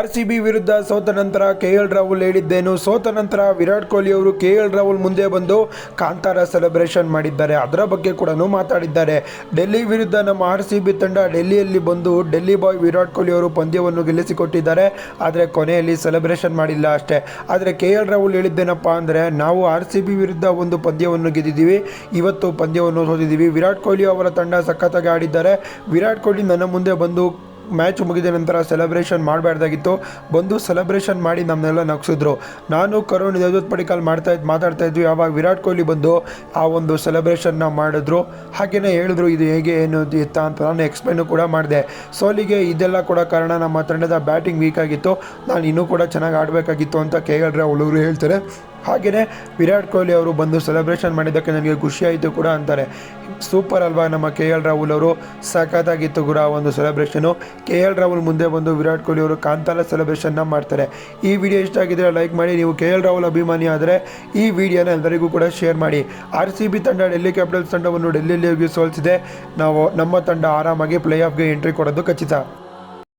R C B ವಿರುದ್ಧ ಸೋತ ನಂತರ ಕೆ ಎಲ್ ರಾಹುಲ್ ಹೇಳಿದ್ದೇನು? ಸೋತ ನಂತರ ವಿರಾಟ್ ಕೊಹ್ಲಿ ಅವರು ಕೆ ಎಲ್ ರಾಹುಲ್ ಮುಂದೆ ಬಂದು ಕಾಂತಾರ ಸೆಲೆಬ್ರೇಷನ್ ಮಾಡಿದ್ದಾರೆ. ಅದರ ಬಗ್ಗೆ ಕೂಡ ಮಾತಾಡಿದ್ದಾರೆ. ಡೆಲ್ಲಿ ವಿರುದ್ಧ ನಮ್ಮ ಆರ್ ಸಿ ಬಿ ತಂಡ ಡೆಲ್ಲಿಯಲ್ಲಿ ಬಂದು ಡೆಲ್ಲಿ ಬಾಯ್ ವಿರಾಟ್ ಕೊಹ್ಲಿ ಅವರು ಪಂದ್ಯವನ್ನು ಗೆಲ್ಲಿಸಿಕೊಟ್ಟಿದ್ದಾರೆ. ಆದರೆ ಕೊನೆಯಲ್ಲಿ ಸೆಲೆಬ್ರೇಷನ್ ಮಾಡಿಲ್ಲ ಅಷ್ಟೇ. ಆದರೆ ಕೆ ಎಲ್ ರಾಹುಲ್ ಹೇಳಿದ್ದೇನಪ್ಪ ಅಂದರೆ, ನಾವು ಆರ್ ಸಿ ಬಿ ವಿರುದ್ಧ ಒಂದು ಪಂದ್ಯವನ್ನು ಗೆದ್ದಿದ್ದೀವಿ. ಇವತ್ತು ಪಂದ್ಯವನ್ನು ಸೋತಿದ್ದೀವಿ. ವಿರಾಟ್ ಕೊಹ್ಲಿ ಅವರ ತಂಡ ಸಖತ್ತಾಗಿ ಆಡಿದ್ದಾರೆ. ವಿರಾಟ್ ಕೊಹ್ಲಿ ನನ್ನ ಮುಂದೆ ಬಂದು ಮ್ಯಾಚ್ ಮುಗಿದ ನಂತರ ಸೆಲೆಬ್ರೇಷನ್ ಮಾಡಬಾರ್ದಾಗಿತ್ತು. ಬಂದು ಸೆಲೆಬ್ರೇಷನ್ ಮಾಡಿ ನಮ್ಮನ್ನೆಲ್ಲ ನಗಿಸಿದ್ರು. ನಾನು ಕರುಣ್ ದೇವದತ್ ಪಡಿಕಲ್ ಮಾಡ್ತಾ ಇದ್ದು ಮಾತಾಡ್ತಾ ಇದ್ವಿ. ಆವಾಗ ವಿರಾಟ್ ಕೊಹ್ಲಿ ಬಂದು ಆ ಒಂದು ಸೆಲೆಬ್ರೇಷನ್ನ ಮಾಡಿದ್ರು. ಹಾಗೆಯೇ ಹೇಳಿದ್ರು, ಇದು ಹೇಗೆ, ಏನು ಎತ್ತ ಅಂತ ನಾನು ಎಕ್ಸ್ಪ್ಲೈನು ಕೂಡ ಮಾಡಿದೆ. ಸೋಲಿಗೆ ಇದೆಲ್ಲ ಕೂಡ ಕಾರಣ ನಮ್ಮ ತಂಡದ ಬ್ಯಾಟಿಂಗ್ ವೀಕ್ ಆಗಿತ್ತು. ನಾನು ಇನ್ನೂ ಕೂಡ ಚೆನ್ನಾಗಿ ಆಡಬೇಕಾಗಿತ್ತು ಅಂತ ಕೆ ಎಲ್ ಹೇಳ್ತಾರೆ. ಹಾಗೆಯೇ ವಿರಾಟ್ ಕೊಹ್ಲಿ ಅವರು ಬಂದು ಸೆಲೆಬ್ರೇಷನ್ ಮಾಡಿದ್ದಕ್ಕೆ ನನಗೆ ಖುಷಿಯಾಯಿತು ಕೂಡ ಅಂತಾರೆ. ಸೂಪರ್ ಅಲ್ವಾ ನಮ್ಮ ಕೆ ಎಲ್ ರಾಹುಲ್ ಅವರು? ಸಖತ್ತಾಗಿತ್ತು ಕೂಡ ಒಂದು ಸೆಲೆಬ್ರೇಷನು ಕೆ ಎಲ್ ರಾಹುಲ್ ಮುಂದೆ ಬಂದು ವಿರಾಟ್ ಕೊಹ್ಲಿ ಅವರು ಕಾಂತಾರ ಸೆಲೆಬ್ರೇಷನ್ನ ಮಾಡ್ತಾರೆ. ಈ ವಿಡಿಯೋ ಇಷ್ಟ ಆಗಿದ್ದರೆ ಲೈಕ್ ಮಾಡಿ, ನೀವು ಕೆ ಎಲ್ ರಾಹುಲ್ ಅಭಿಮಾನಿ ಆದರೆ ಈ ವಿಡಿಯೋನ ಎಲ್ಲರಿಗೂ ಕೂಡ ಶೇರ್ ಮಾಡಿ. ಆರ್ ಸಿ ಬಿ ತಂಡ ಡೆಲ್ಲಿ ಕ್ಯಾಪಿಟಲ್ಸ್ ತಂಡವನ್ನು ಡೆಲ್ಲಿಯಲ್ಲಿ ಸೋಲಿಸಿದೆ. ನಾವು ನಮ್ಮ ತಂಡ ಆರಾಮಾಗಿ ಪ್ಲೇ ಆಫ್ಗೆ ಎಂಟ್ರಿ ಕೊಡೋದು ಖಚಿತ.